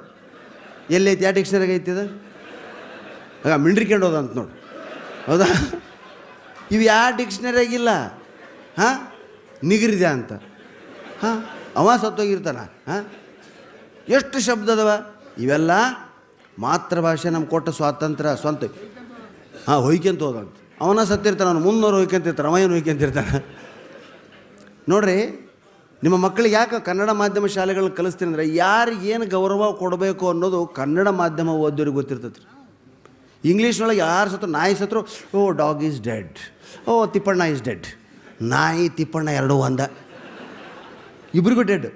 ಎಲ್ಲೈತಿ ಯಾವ ಡಿಕ್ಷನರಿಗೆ ಐತಿದ ಆಗ ಮಿಂಡ್ರಿಕೊಂಡು ಹೋದ ಅಂತ ನೋಡಿ ಹೌದಾ? ಇವು ಯಾವ ಡಿಕ್ಷನರಿಯಾಗಿಲ್ಲ ಹಾಂ? ನಿಗರಿದೆ ಅಂತ. ಹಾಂ? ಅವ ಸತ್ತೋಗಿರ್ತಾನ. ಹಾಂ? ಎಷ್ಟು ಶಬ್ದ ಅದಾವ ಇವೆಲ್ಲ ಮಾತೃಭಾಷೆ ನಮ್ಗೆ ಕೊಟ್ಟ ಸ್ವಾತಂತ್ರ್ಯ, ಸ್ವಂತ. ಹಾಂ, ಹೊಯ್ಕೊಂತ ಹೋದಂತ ಅವನ ಸತ್ತಿರ್ತಾನ, ಅವನು ಮುನ್ನೂರು ಹೊಯ್ಕೊಂತಿರ್ತಾನೆ, ಅವ ಏನು ಹೊಯ್ಕೊಂತಿರ್ತಾನೆ? ನೋಡ್ರಿ, ನಿಮ್ಮ ಮಕ್ಕಳಿಗೆ ಯಾಕೆ ಕನ್ನಡ ಮಾಧ್ಯಮ ಶಾಲೆಗಳನ್ನ ಕಲಿಸ್ತೀನಿ ಅಂದರೆ ಯಾರಿಗೆ ಏನು ಗೌರವ ಕೊಡಬೇಕು ಅನ್ನೋದು ಕನ್ನಡ ಮಾಧ್ಯಮ ಓದೋರಿಗೆ ಗೊತ್ತಿರ್ತೈತೆ ಇಂಗ್ಲೀಷ್ನೊಳಗೆ ಯಾರು ಸತ್ರು ನಾಯಿ ಸತ್ರು ಓ, dog is dead. Oh, Tippanna is dead. ನಾಯಿ ತಿಪ್ಪಣ್ಣ ಎರಡು ಒಂದ. ಇಬ್ರಿಗೂ ಡೆಡ್.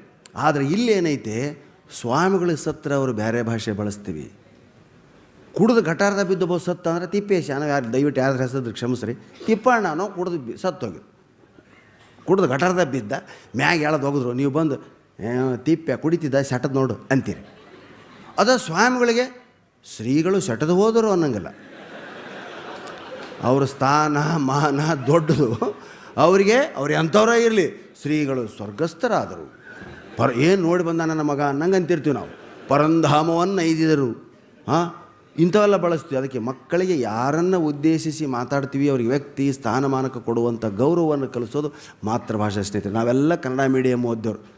ಆದರೆ ಇಲ್ಲಿ ಏನೈತೆ, ಸ್ವಾಮಿಗಳಿಗೆ ಸತ್ರ ಅವರು ಬೇರೆ ಭಾಷೆ ಬಳಸ್ತೀವಿ. ಕುಡಿದು ಗಟಾರದ ಬಿದ್ದು ಬೋ ಸತ್ತ ಅಂದರೆ ತಿಪ್ಪೇಶ ನಾವು ಯಾರು ದಯವಿಟ್ಟು ಯಾರು ಹೆಸರು ಕ್ಷಮಿಸ್ರಿ. ತಿಪ್ಪಣ್ಣ ನಾವು ಕುಡಿದು ಬಿ ಸತ್ತೋಗಿ ಕುಡಿದು ಗಟಾರದ ಬಿದ್ದ, ಮ್ಯಾಗ ಹೇಳೋದು ಹೋಗಿದ್ರು. ನೀವು ಬಂದು ತಿಪ್ಪೆ ಕುಡಿತಿದ್ದ ಸೆಟದ್ ನೋಡು, ಅಂತೀರಿ. ಅದ ಸ್ವಾಮಿಗಳಿಗೆ, ಶ್ರೀಗಳು ಸೆಟದು ಹೋದರು ಅನ್ನಂಗಿಲ್ಲ. ಅವ್ರ ಸ್ಥಾನ, ಮಾನ ದೊಡ್ಡದು. ಅವರಿಗೆ, ಅವ್ರು ಎಂಥವ್ರೇ ಇರಲಿ ಶ್ರೀಗಳು ಸ್ವರ್ಗಸ್ಥರಾದರು. ಪರ, ಏನು ನೋಡಿ ಬಂದ ನನ್ನ ಮಗ? ಅನ್ನಂಗೆ ಅಂತಿರ್ತೀವಿ ನಾವು. ಪರಂಧಾಮವನ್ನು ಐದಿದರು ಹಾಂ? ಇಂಥವೆಲ್ಲ ಬಳಸ್ತೀವಿ. ಅದಕ್ಕೆ ಮಕ್ಕಳಿಗೆ ಯಾರನ್ನು ಉದ್ದೇಶಿಸಿ ಮಾತಾಡ್ತೀವಿ, ಅವ್ರಿಗೆ ವ್ಯಕ್ತಿ, ಸ್ಥಾನಮಾನಕ್ಕೆ ಕೊಡುವಂಥ ಗೌರವವನ್ನು ಕಲಿಸೋದು ಮಾತೃಭಾಷಾ ಸ್ನೇಹಿತರು. ನಾವೆಲ್ಲ ಕನ್ನಡ ಮೀಡಿಯಮ್ ಓದ್ದವ್ರು.